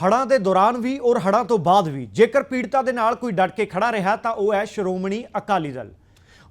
ਹੜ੍ਹਾਂ ਦੇ ਦੌਰਾਨ ਵੀ ਔਰ ਹੜ੍ਹਾਂ ਤੋਂ ਬਾਅਦ ਵੀ। ਜੇਕਰ ਪੀੜਤਾਂ ਦੇ ਨਾਲ ਕੋਈ ਡਟ ਕੇ ਖੜਾ ਰਿਹਾ ਤਾਂ ਉਹ ਹੈ ਸ਼੍ਰੋਮਣੀ ਅਕਾਲੀ ਦਲ।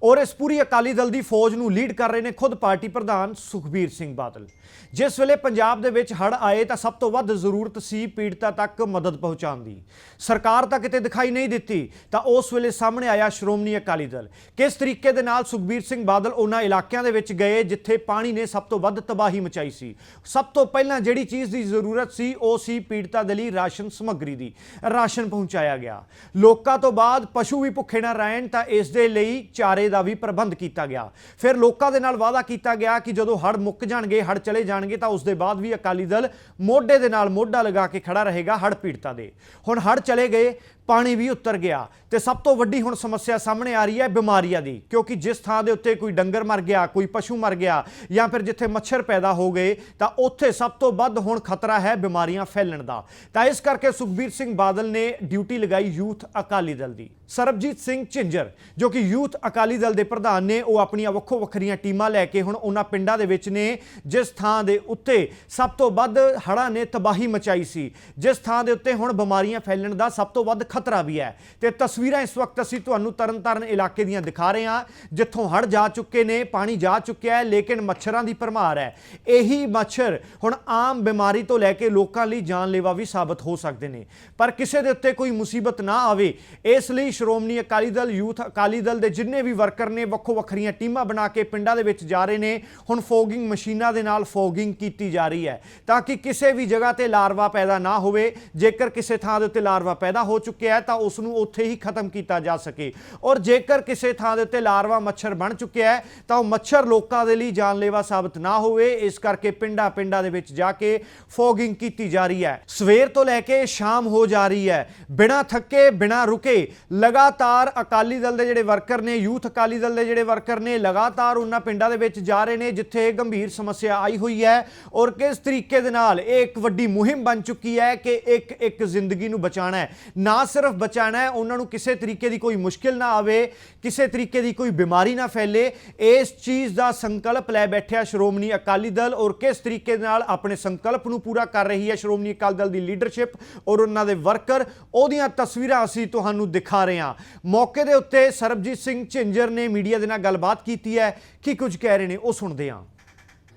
ਔਰ ਇਸ ਪੂਰੀ ਅਕਾਲੀ ਦਲ ਦੀ ਫੌਜ ਨੂੰ ਲੀਡ ਕਰ ਰਹੇ ਨੇ ਖੁਦ ਪਾਰਟੀ ਪ੍ਰਧਾਨ ਸੁਖਬੀਰ ਸਿੰਘ ਬਾਦਲ। ਜਿਸ ਵੇਲੇ ਪੰਜਾਬ ਦੇ ਵਿੱਚ ਹੜ੍ਹ ਆਏ ਤਾਂ ਸਭ ਤੋਂ ਵੱਧ ਜ਼ਰੂਰਤ ਸੀ ਪੀੜਤਾਂ ਤੱਕ ਮਦਦ ਪਹੁੰਚਾਉਣ ਦੀ। ਸਰਕਾਰ ਤਾਂ ਕਿਤੇ ਦਿਖਾਈ ਨਹੀਂ ਦਿੱਤੀ, ਤਾਂ ਉਸ ਵੇਲੇ ਸਾਹਮਣੇ ਆਇਆ ਸ਼੍ਰੋਮਣੀ ਅਕਾਲੀ ਦਲ। ਕਿਸ ਤਰੀਕੇ ਦੇ ਨਾਲ ਸੁਖਬੀਰ ਸਿੰਘ ਬਾਦਲ ਉਹਨਾਂ ਇਲਾਕਿਆਂ ਦੇ ਵਿੱਚ ਗਏ ਜਿੱਥੇ ਪਾਣੀ ਨੇ ਸਭ ਤੋਂ ਵੱਧ ਤਬਾਹੀ ਮਚਾਈ ਸੀ? ਸਭ ਤੋਂ ਪਹਿਲਾਂ ਜਿਹੜੀ ਚੀਜ਼ ਦੀ ਜ਼ਰੂਰਤ ਸੀ, ਉਹ ਸੀ ਪੀੜਤਾਂ ਦੇ ਲਈ ਰਾਸ਼ਨ ਸਮੱਗਰੀ ਦੀ, ਰਾਸ਼ਨ ਪਹੁੰਚਾਇਆ ਗਿਆ। ਲੋਕਾਂ ਤੋਂ ਬਾਅਦ ਪਸ਼ੂ ਵੀ ਭੁੱਖੇ ਨਾ ਰਹਿਣ ਤਾਂ ਇਸ ਦੇ ਲਈ ਚਾਰੇ ਦਾ ਵੀ ਪ੍ਰਬੰਧ ਕੀਤਾ ਗਿਆ। ਫਿਰ ਲੋਕਾਂ ਦੇ ਨਾਲ ਵਾਅਦਾ ਕੀਤਾ ਗਿਆ ਕਿ ਜਦੋਂ ਹੜ ਮੁੱਕ ਜਾਣਗੇ ਹੜ ਚਲੇ ਜਾਣਗੇ, ਤਾਂ ਉਸ ਦੇ ਬਾਅਦ ਵੀ ਅਕਾਲੀ ਦਲ ਮੋਢੇ ਦੇ ਨਾਲ ਮੋਢਾ ਲਗਾ ਕੇ ਖੜਾ ਰਹੇਗਾ ਹੜ ਪੀੜਤਾਂ ਦੇ। ਹੁਣ ਹੜ ਚਲੇ ਗਏ ਪਾਣੀ ਵੀ ਉਤਰ ਗਿਆ। ਤੇ ਸਭ ਤੋਂ ਵੱਡੀ ਹੁਣ ਸਮੱਸਿਆ ਸਾਹਮਣੇ ਆ ਰਹੀ ਹੈ ਬਿਮਾਰੀਆਂ ਦੀ, ਕਿਉਂਕਿ ਜਿਸ ਥਾਂ ਦੇ ਉੱਤੇ ਕੋਈ ਡੰਗਰ ਮਰ ਗਿਆ, ਕੋਈ ਪਸ਼ੂ ਮਰ ਗਿਆ ਜਾਂ ਫਿਰ ਜਿੱਥੇ ਮੱਛਰ ਪੈਦਾ ਹੋ ਗਏ, ਤਾਂ ਉੱਥੇ ਸਭ ਤੋਂ ਵੱਧ ਹੁਣ ਖਤਰਾ ਹੈ ਬਿਮਾਰੀਆਂ ਫੈਲਣ ਦਾ। ਤਾਂ ਇਸ ਕਰਕੇ ਸੁਖਬੀਰ ਸਿੰਘ ਬਾਦਲ ਨੇ ਡਿਊਟੀ ਲਗਾਈ ਯੂਥ ਅਕਾਲੀ ਦਲ ਦੀ। ਸਰਬਜੀਤ ਸਿੰਘ ਝਿੰਜਰ, ਜੋ ਕਿ ਯੂਥ ਅਕਾਲੀ ਦਲ ਦੇ ਪ੍ਰਧਾਨ ਨੇ, ਉਹ ਆਪਣੀਆਂ ਵੱਖੋ ਵੱਖਰੀਆਂ ਟੀਮਾਂ ਲੈ ਕੇ ਹੁਣ ਉਹਨਾਂ ਪਿੰਡਾਂ ਦੇ ਵਿੱਚ ਨੇ, ਜਿਸ ਥਾਂ ਦੇ ਉੱਤੇ ਸਭ ਤੋਂ ਵੱਧ ਹੜ੍ਹਾਂ ਨੇ ਤਬਾਹੀ ਮਚਾਈ ਸੀ। ਜਿਸ ਥਾਂ ਦੇ ਉੱਤੇ ਹੁਣ ਬਿਮਾਰੀਆਂ ਫੈਲਣ ਦਾ ਸਭ ਤੋਂ ਵੱਧ ਖਤਰਾ ਵੀ ਹੈ। ਤੇ ਤਸਵੀਰਾਂ ਇਸ ਵਕਤ ਅਸੀਂ ਤੁਹਾਨੂੰ ਤਰਨਤਾਰਨ ਇਲਾਕੇ ਦੀਆਂ ਦਿਖਾ ਰਹੇ ਹਾਂ, ਜਿੱਥੋਂ ਹੜ੍ਹ ਜਾ ਚੁੱਕੇ ਨੇ, ਪਾਣੀ ਜਾ ਚੁੱਕਿਆ ਹੈ, ਲੇਕਿਨ ਮੱਛਰਾਂ ਦੀ ਭਰਮਾਰ ਹੈ। ਇਹੀ ਮੱਛਰ ਹੁਣ ਆਮ ਬਿਮਾਰੀ ਤੋਂ ਲੈ ਕੇ ਲੋਕਾਂ ਲਈ ਜਾਨਲੇਵਾ ਵੀ ਸਾਬਤ ਹੋ ਸਕਦੇ ਨੇ। ਪਰ ਕਿਸੇ ਦੇ ਉੱਤੇ ਕੋਈ ਮੁਸੀਬਤ ਨਾ ਆਵੇ, ਇਸ ਲਈ ਸ਼੍ਰੋਮਣੀ ਅਕਾਲੀ ਦਲ, ਯੂਥ ਅਕਾਲੀ ਦਲ ਦੇ ਜਿੰਨੇ ਵੀ ਵਰਕਰ ਨੇ ਵੱਖੋ ਵੱਖਰੀਆਂ ਟੀਮਾਂ ਬਣਾ ਕੇ ਪਿੰਡਾਂ ਦੇ ਵਿੱਚ ਜਾ ਰਹੇ ਨੇ। ਹੁਣ ਫੋਗਿੰਗ ਮਸ਼ੀਨਾਂ ਦੇ ਨਾਲ ਫੋਗਿੰਗ ਕੀਤੀ ਜਾ ਰਹੀ ਹੈ, ਤਾਂ ਕਿ ਕਿਸੇ ਵੀ ਜਗ੍ਹਾ ਤੇ ਲਾਰਵਾ ਪੈਦਾ ਨਾ ਹੋਵੇ। ਜੇਕਰ ਕਿਸੇ ਥਾਂ ਦੇ ਉੱਤੇ ਲਾਰਵਾ ਪੈਦਾ ਹੋ ਚੁੱਕਿਆ ਹੈ ਤਾਂ ਉਸ ਨੂੰ ਉੱਥੇ ਹੀ ਖਤਮ ਕੀਤਾ ਜਾ ਸਕੇ। ਔਰ ਜੇਕਰ ਕਿਸੇ ਥਾਂ ਦੇ ਉੱਤੇ ਲਾਰਵਾ ਮੱਛਰ ਬਣ ਚੁੱਕਿਆ ਹੈ, ਤਾਂ ਉਹ ਮੱਛਰ ਲੋਕਾਂ ਦੇ ਲਈ ਜਾਨਲੇਵਾ ਸਾਬਤ ਨਾ ਹੋਵੇ। ਇਸ ਕਰਕੇ ਪਿੰਡਾਂ ਪਿੰਡਾਂ ਦੇ ਵਿੱਚ ਜਾ ਕੇ ਫੋਗਿੰਗ ਕੀਤੀ ਜਾ ਰਹੀ ਹੈ। ਸਵੇਰ ਤੋਂ ਲੈ ਕੇ ਸ਼ਾਮ ਹੋ ਜਾ ਰਹੀ ਹੈ। ਬਿਨਾਂ ਥੱਕੇ, ਬਿਨਾਂ ਰੁਕੇ, ਲਗਾਤਾਰ ਅਕਾਲੀ ਦਲ ਦੇ ਜਿਹੜੇ ਵਰਕਰ ਨੇ, ਯੂਥ ਅਕਾਲੀ ਦਲ ਦੇ ਜਿਹੜੇ ਵਰਕਰ ਨੇ, ਲਗਾਤਾਰ ਉਹਨਾਂ ਪਿੰਡਾਂ ਦੇ ਵਿੱਚ ਜਾ ਰਹੇ ਨੇ, ਜਿੱਥੇ ਗੰਭੀਰ ਸਮੱਸਿਆ ਆਈ ਹੋਈ ਹੈ। ਔਰ ਕਿਸ ਤਰੀਕੇ ਦੇ ਨਾਲ ਇਹ ਇੱਕ ਵੱਡੀ ਮੁਹਿੰਮ ਬਣ ਚੁੱਕੀ ਹੈ ਕਿ ਇੱਕ ਇੱਕ ਜ਼ਿੰਦਗੀ ਨੂੰ ਬਚਾਉਣਾ ਹੈ। ਨਾ ਸਿਰਫ ਬਚਾਉਣਾ ਹੈ, ਉਹਨਾਂ ਨੂੰ ਕਿਸੇ ਤਰੀਕੇ ਦੀ ਕੋਈ ਮੁਸ਼ਕਿਲ ਨਾ ਆਵੇ, ਕਿਸੇ ਤਰੀਕੇ ਦੀ ਕੋਈ ਬਿਮਾਰੀ ਨਾ ਫੈਲੇ। ਇਸ ਚੀਜ਼ ਦਾ ਸੰਕਲਪ ਲੈ ਬੈਠਿਆ ਸ਼੍ਰੋਮਣੀ ਅਕਾਲੀ ਦਲ ਔਰ ਕਿਸ ਤਰੀਕੇ ਦੇ ਨਾਲ ਆਪਣੇ ਸੰਕਲਪ ਨੂੰ ਪੂਰਾ ਕਰ ਰਹੀ ਹੈ ਸ਼੍ਰੋਮਣੀ ਅਕਾਲੀ ਦਲ ਦੀ ਲੀਡਰਸ਼ਿਪ ਔਰ ਉਹਨਾਂ ਦੇ ਵਰਕਰ। ਉਹਦੀਆਂ ਤਸਵੀਰਾਂ ਅਸੀਂ ਤੁਹਾਨੂੰ ਦਿਖਾ ਰਹੇ ਹਾਂ। ਮੌਕੇ ਦੇ ਉੱਤੇ ਸਰਬਜੀਤ ਸਿੰਘ ਝਿੰਜਰ ਨੇ ਮੀਡੀਆ ਦੇ ਨਾਲ ਗੱਲਬਾਤ ਕੀਤੀ ਹੈ। ਕੀ ਕੁਝ ਕਹਿ ਰਹੇ ਨੇ, ਉਹ ਸੁਣਦੇ ਹਾਂ।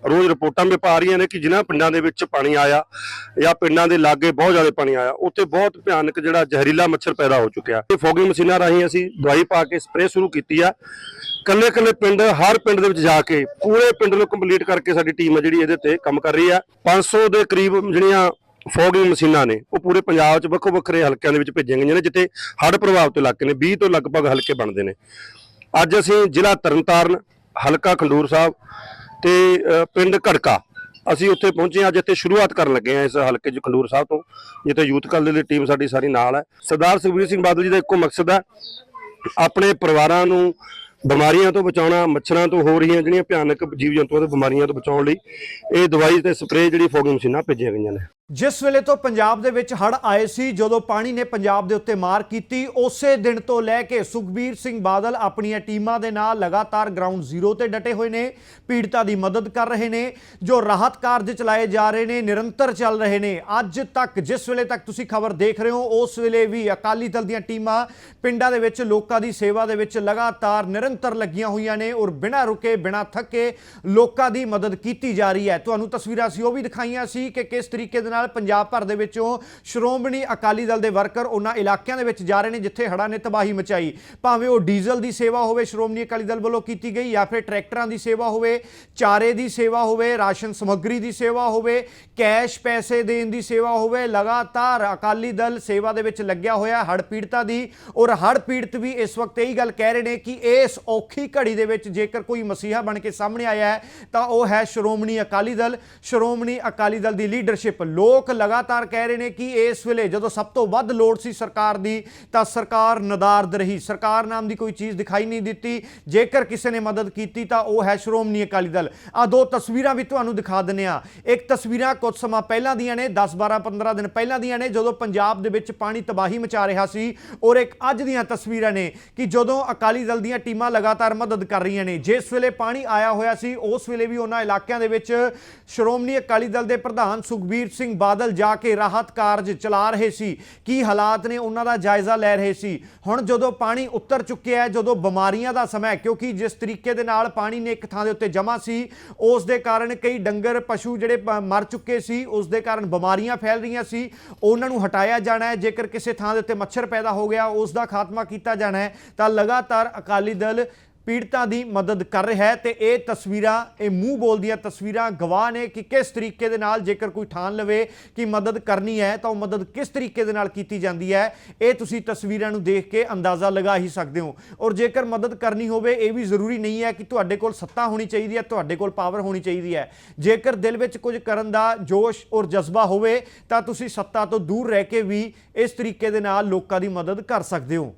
ਰੋਜ਼ ਰਿਪੋਰਟਾਂ ਵੀ ਪਾ ਰਹੀਆਂ ਨੇ ਕਿ ਜਿਨ੍ਹਾਂ ਪਿੰਡਾਂ ਦੇ ਵਿੱਚ ਪਾਣੀ ਆਇਆ ਜਾਂ ਪਿੰਡਾਂ ਦੇ ਲਾਗੇ ਬਹੁਤ ਜ਼ਿਆਦਾ ਪਾਣੀ ਆਇਆ, ਉੱਥੇ ਬਹੁਤ ਭਿਆਨਕ ਜਿਹੜਾ ਜ਼ਹਿਰੀਲਾ ਮੱਛਰ ਪੈਦਾ ਹੋ ਚੁੱਕਿਆ। ਇਹ ਫੋਗਿੰਗ ਮਸ਼ੀਨਾਂ ਰਾਹੀਂ ਅਸੀਂ ਦਵਾਈ ਪਾ ਕੇ ਸਪਰੇਅ ਸ਼ੁਰੂ ਕੀਤੀ ਆ। ਕੱਲੇ ਕੱਲੇ ਪਿੰਡ, ਹਰ ਪਿੰਡ ਦੇ ਵਿੱਚ ਜਾ ਕੇ ਪੂਰੇ ਪਿੰਡ ਨੂੰ ਕੰਪਲੀਟ ਕਰਕੇ ਸਾਡੀ ਟੀਮ ਹੈ ਜਿਹੜੀ ਇਹਦੇ ਤੇ ਕੰਮ ਕਰ ਰਹੀ ਆ। 500 ਦੇ ਕਰੀਬ ਜਿਹੜੀਆਂ ਫੋਗਿੰਗ ਮਸ਼ੀਨਾਂ ਨੇ, ਉਹ ਪੂਰੇ ਪੰਜਾਬ 'ਚ ਵੱਖੋ ਵੱਖਰੇ ਹਲਕਿਆਂ ਦੇ ਵਿੱਚ ਭੇਜੀਆਂ ਗਈਆਂ ਨੇ, ਜਿੱਥੇ ਹੜ੍ਹ ਪ੍ਰਭਾਵਿਤ ਇਲਾਕੇ ਨੇ 20 ਤੋਂ ਲਗਭਗ ਹਲਕੇ ਬਣਦੇ ਨੇ। ਅੱਜ ਅਸੀਂ ਜ਼ਿਲ੍ਹਾ ਤਰਨਤਾਰਨ, ਹਲਕਾ ਖੰਡੂਰ ਸਾਹਿਬ ਤੇ ਪਿੰਡ ਘੜਕਾ। ਅਸੀਂ ਉੱਥੇ ਪਹੁੰਚੇ ਹਾਂ, ਅੱਜ ਇੱਥੇ ਸ਼ੁਰੂਆਤ ਕਰਨ ਲੱਗੇ ਹਾਂ ਇਸ ਹਲਕੇ 'ਚ ਖੰਡੂਰ ਸਾਹਿਬ ਤੋਂ, ਜਿੱਥੇ ਯੂਥ ਕਾਲ ਦੀ ਟੀਮ ਸਾਡੀ ਸਾਰੀ ਨਾਲ ਹੈ। ਸਰਦਾਰ ਸੁਖਬੀਰ ਸਿੰਘ ਬਾਦਲ ਜੀ ਦਾ ਇੱਕੋ ਮਕਸਦ ਹੈ, ਆਪਣੇ ਪਰਿਵਾਰਾਂ ਨੂੰ ਬਿਮਾਰੀਆਂ ਤੋਂ ਬਚਾਉਣਾ, ਮੱਛਰਾਂ ਤੋਂ ਹੋ ਰਹੀਆਂ ਜਿਹੜੀਆਂ ਭਿਆਨਕ ਜੀਵ ਜੰਤੂਆਂ ਤੋਂ ਬਿਮਾਰੀਆਂ ਤੋਂ ਬਚਾਉਣ ਲਈ, ਇਹ ਦਵਾਈ ਤੇ ਸਪਰੇਅ ਜਿਹੜੀ ਫੋਗਿੰਗ ਮਸ਼ੀਨਾਂ ਭੇਜੀਆਂ ਗਈਆਂ ਨੇ। ਜਿਸ ਵੇਲੇ ਤੋਂ ਪੰਜਾਬ ਦੇ ਵਿੱਚ ਹੜ੍ਹ ਆਏ ਸੀ, ਜਦੋਂ ਪਾਣੀ ਨੇ ਪੰਜਾਬ ਦੇ ਉੱਤੇ ਮਾਰ ਕੀਤੀ, ਉਸੇ ਦਿਨ ਤੋਂ ਲੈ ਕੇ ਸੁਖਬੀਰ ਸਿੰਘ ਬਾਦਲ ਆਪਣੀਆਂ ਟੀਮਾਂ ਦੇ ਨਾਲ ਲਗਾਤਾਰ ਗਰਾਊਂਡ ਜ਼ੀਰੋ ਤੇ ਡਟੇ ਹੋਏ ਨੇ, ਪੀੜਤਾਂ ਦੀ ਮਦਦ ਕਰ ਰਹੇ ਨੇ, ਜੋ ਰਾਹਤ ਕਾਰਜ ਚਲਾਏ ਜਾ ਰਹੇ ਨੇ, ਨਿਰੰਤਰ ਚੱਲ ਰਹੇ ਨੇ। ਅੱਜ ਤੱਕ, ਜਿਸ ਵੇਲੇ ਤੱਕ ਤੁਸੀਂ ਖਬਰ ਦੇਖ ਰਹੇ ਹੋ, ਉਸ ਵੇਲੇ ਵੀ ਅਕਾਲੀ ਦਲ ਦੀਆਂ ਟੀਮਾਂ ਪਿੰਡਾਂ ਦੇ ਵਿੱਚ ਲੋਕਾਂ ਦੀ ਸੇਵਾ ਦੇ ਵਿੱਚ ਲਗਾਤਾਰ ਨਿਰੰਤਰ ਲੱਗੀਆਂ ਹੋਈਆਂ ਨੇ ਔਰ ਬਿਨਾਂ ਰੁਕੇ, ਬਿਨਾਂ ਥੱਕੇ ਲੋਕਾਂ ਦੀ ਮਦਦ ਕੀਤੀ ਜਾ ਰਹੀ ਹੈ। ਤੁਹਾਨੂੰ ਤਸਵੀਰਾਂ ਸੀ ਉਹ ਵੀ ਦਿਖਾਈਆਂ ਸੀ ਕਿ ਕਿਸ ਤਰੀਕੇ ਦੇ ਨਾਲ ਪੰਜਾਬ ਭਰ ਦੇ ਵਿੱਚੋਂ ਸ਼੍ਰੋਮਣੀ ਅਕਾਲੀ ਦਲ ਦੇ ਵਰਕਰ ਉਹਨਾਂ ਇਲਾਕਿਆਂ ਦੇ ਵਿੱਚ ਜਾ ਰਹੇ ਨੇ ਜਿੱਥੇ ਹੜ੍ਹਾਂ ਨੇ ਤਬਾਹੀ ਮਚਾਈ। ਭਾਵੇਂ ਉਹ ਡੀਜ਼ਲ ਦੀ ਸੇਵਾ ਹੋਵੇ ਸ਼੍ਰੋਮਣੀ ਅਕਾਲੀ ਦਲ ਵੱਲੋਂ ਕੀਤੀ ਗਈ ਜਾਂ ਫਿਰ ਟਰੈਕਟਰਾਂ ਦੀ ਸੇਵਾ ਹੋਵੇ, ਚਾਰੇ ਦੀ ਸੇਵਾ ਹੋਵੇ, ਰਾਸ਼ਨ ਸਮੱਗਰੀ ਦੀ ਸੇਵਾ ਹੋਵੇ, ਕੈਸ਼ ਪੈਸੇ ਦੇਣ ਦੀ ਸੇਵਾ ਹੋਵੇ, ਲਗਾਤਾਰ ਅਕਾਲੀ ਦਲ ਸੇਵਾ ਦੇ ਵਿੱਚ ਲੱਗਿਆ ਹੋਇਆ ਹੜ੍ਹ ਪੀੜਤਾਂ ਦੀ ਔਰ ਹੜ੍ਹ ਪੀੜਤ ਵੀ ਇਸ ਵਕਤ ਇਹੀ ਗੱਲ ਕਹਿ ਰਹੇ ਨੇ ਕਿ ਇਸ ਔਖੀ ਘੜੀ ਦੇ ਵਿੱਚ ਜੇਕਰ ਕੋਈ ਮਸੀਹਾ ਬਣ ਕੇ ਸਾਹਮਣੇ ਆਇਆ ਹੈ, ਤਾਂ ਉਹ ਹੈ ਸ਼੍ਰੋਮਣੀ ਅਕਾਲੀ ਦਲ। ਸ਼੍ਰੋਮਣੀ ਅਕਾਲੀ ਦਲ ਦੀ ਲੀਡਰਸ਼ਿਪ ਲੋਕ ਲਗਾਤਾਰ ਕਹਿ ਰਹੇ ਨੇ ਕਿ ਇਸ ਵੇਲੇ ਜਦੋਂ ਸਭ ਤੋਂ ਵੱਧ ਲੋੜ ਸੀ ਸਰਕਾਰ ਦੀ, ਤਾਂ ਸਰਕਾਰ ਨਦਾਰਦ ਰਹੀ। ਸਰਕਾਰ ਨਾਮ ਦੀ ਕੋਈ ਚੀਜ਼ ਦਿਖਾਈ ਨਹੀਂ ਦਿੱਤੀ। ਜੇਕਰ ਕਿਸੇ ਨੇ ਮਦਦ ਕੀਤੀ, ਤਾਂ ਉਹ ਹੈ ਸ਼੍ਰੋਮਣੀ ਅਕਾਲੀ ਦਲ। ਆ ਦੋ ਤਸਵੀਰਾਂ ਵੀ ਤੁਹਾਨੂੰ ਦਿਖਾ ਦਿੰਨੇ ਆ ਇੱਕ ਤਸਵੀਰਾਂ ਕੁਝ ਸਮਾਂ ਪਹਿਲਾਂ ਦੀਆਂ ਨੇ 10 12 15 ਦਿਨ ਪਹਿਲਾਂ ਦੀਆਂ ਨੇ, ਜਦੋਂ ਪੰਜਾਬ ਦੇ ਵਿੱਚ ਪਾਣੀ ਤਬਾਹੀ ਮਚਾ ਰਿਹਾ ਸੀ। ਔਰ ਇੱਕ ਅੱਜ ਦੀਆਂ ਤਸਵੀਰਾਂ ਨੇ ਕਿ ਜਦੋਂ ਅਕਾਲੀ ਦਲ ਦੀਆਂ ਟੀਮਾਂ ਲਗਾਤਾਰ ਮਦਦ ਕਰ ਰਹੀਆਂ ਨੇ, ਜਿਸ ਵੇਲੇ ਪਾਣੀ ਆਇਆ ਹੋਇਆ ਸੀ, ਉਸ ਵੇਲੇ ਵੀ ਉਹਨਾਂ ਇਲਾਕਿਆਂ ਦੇ ਵਿੱਚ ਸ਼੍ਰੋਮਣੀ ਅਕਾਲੀ ਦਲ ਦੇ ਪ੍ਰਧਾਨ ਸੁਖਬੀਰ ਸਿੰਘ ਬਾਦਲ ਜਾ ਕੇ ਰਾਹਤ ਕਾਰਜ ਚਲਾ ਰਹੇ ਸੀ। ਕੀ ਹਾਲਾਤ ਨੇ? ਉਹਨਾਂ ਦਾ ਜਾਇਜ਼ਾ ਲੈ ਰਹੇ ਸੀ। ਹੁਣ ਜਦੋਂ ਪਾਣੀ ਉੱਤਰ ਚੁੱਕਿਆ ਹੈ, ਜਦੋਂ ਬਿਮਾਰੀਆਂ ਦਾ ਸਮਾਂ ਹੈ, ਕਿਉਂਕਿ ਜਿਸ ਤਰੀਕੇ ਦੇ ਨਾਲ ਪਾਣੀ ਨੇ ਇੱਕ ਥਾਂ ਦੇ ਉੱਤੇ ਜਮ੍ਹਾਂ ਸੀ, ਉਸ ਦੇ ਕਾਰਨ ਕਈ ਡੰਗਰ, ਪਸ਼ੂ ਜਿਹੜੇ ਮਰ ਚੁੱਕੇ ਸੀ, ਉਸ ਦੇ ਕਾਰਨ ਬਿਮਾਰੀਆਂ ਫੈਲ ਰਹੀਆਂ ਸੀ। ਉਹਨਾਂ ਨੂੰ ਹਟਾਇਆ ਜਾਣਾ ਹੈ। ਜੇਕਰ ਕਿਸੇ ਥਾਂ ਦੇ ਉੱਤੇ ਮੱਛਰ ਪੈਦਾ ਹੋ ਗਿਆ, ਉਸ ਦਾ ਖਾਤਮਾ ਕੀਤਾ ਜਾਣਾ ਹੈ, ਤਾਂ ਲਗਾਤਾਰ ਅਕਾਲੀ ਦਲ ਪੀੜਤਾਂ ਦੀ ਮਦਦ ਕਰ ਰਿਹਾ ਹੈ ਤੇ ਇਹ ਤਸਵੀਰਾਂ, ਇਹ ਮੂੰਹ ਬੋਲਦੀਆਂ ਤਸਵੀਰਾਂ ਗਵਾਹ ਨੇ ਕਿ ਕਿਸ ਤਰੀਕੇ ਦੇ ਨਾਲ ਜੇਕਰ ਕੋਈ ਠਾਣ ਲਵੇ ਕਿ ਮਦਦ ਕਰਨੀ ਹੈ ਤਾਂ ਉਹ ਮਦਦ ਕਿਸ ਤਰੀਕੇ ਦੇ ਨਾਲ ਕੀਤੀ ਜਾਂਦੀ ਹੈ, ਇਹ ਤੁਸੀਂ ਤਸਵੀਰਾਂ ਨੂੰ ਦੇਖ ਕੇ ਅੰਦਾਜ਼ਾ ਲਗਾ ਹੀ ਸਕਦੇ ਹੋ। ਔਰ ਜੇਕਰ ਮਦਦ ਕਰਨੀ ਹੋਵੇ, ਇਹ ਵੀ ਜ਼ਰੂਰੀ ਨਹੀਂ ਹੈ ਕਿ ਤੁਹਾਡੇ ਕੋਲ ਸੱਤਾ ਹੋਣੀ ਚਾਹੀਦੀ ਹੈ, ਤੁਹਾਡੇ ਕੋਲ ਪਾਵਰ ਹੋਣੀ ਚਾਹੀਦੀ ਹੈ। ਜੇਕਰ ਦਿਲ ਵਿੱਚ ਕੁਝ ਕਰਨ ਦਾ ਜੋਸ਼ ਔਰ ਜਜ਼ਬਾ ਹੋਵੇ, ਤਾਂ ਤੁਸੀਂ ਸੱਤਾ ਤੋਂ ਦੂਰ ਰਹਿ ਕੇ ਵੀ ਇਸ ਤਰੀਕੇ ਦੇ ਨਾਲ ਲੋਕਾਂ ਦੀ ਮਦਦ ਕਰ ਸਕਦੇ ਹੋ।